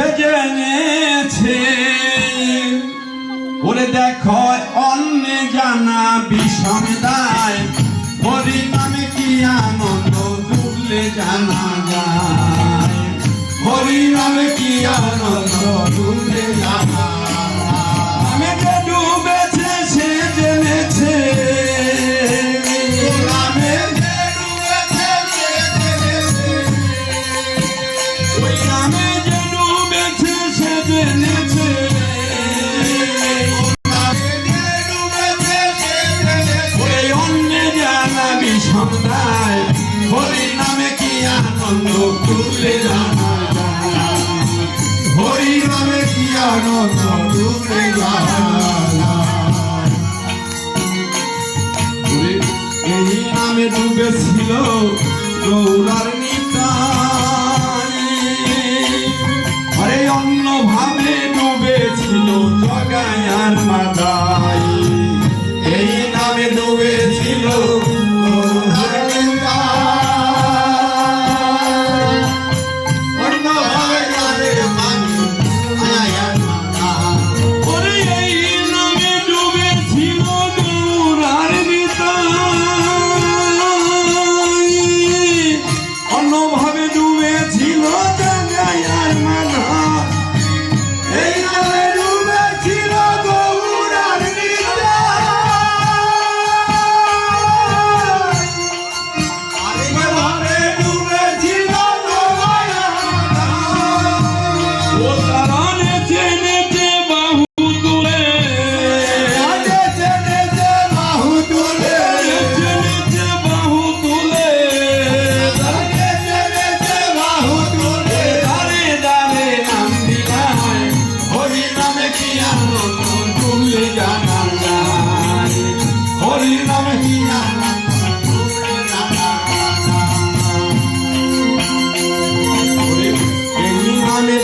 উঠে জেনেছে। ওরে দেখো, অন্য জানা বিষম দায় হরি নামে কি আনন্দ ডুবলে জানা যায়? হরি নামে কি আনন্দ ডুবলে যায় জানো তো ডুবেছিল গৌরার জানা যায় হরি নাম কি জানা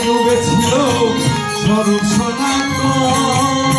ডুবেছিল সরু সনাতন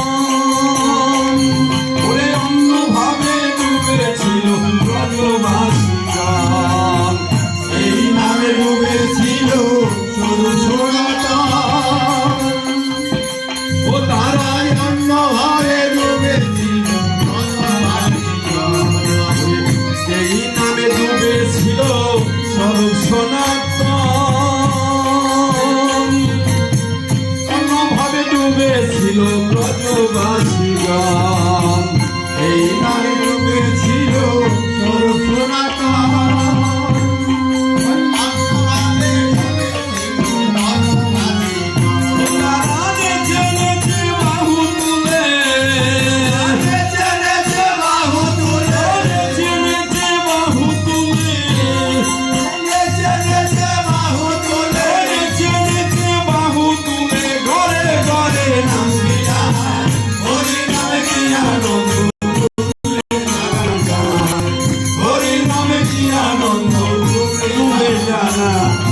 না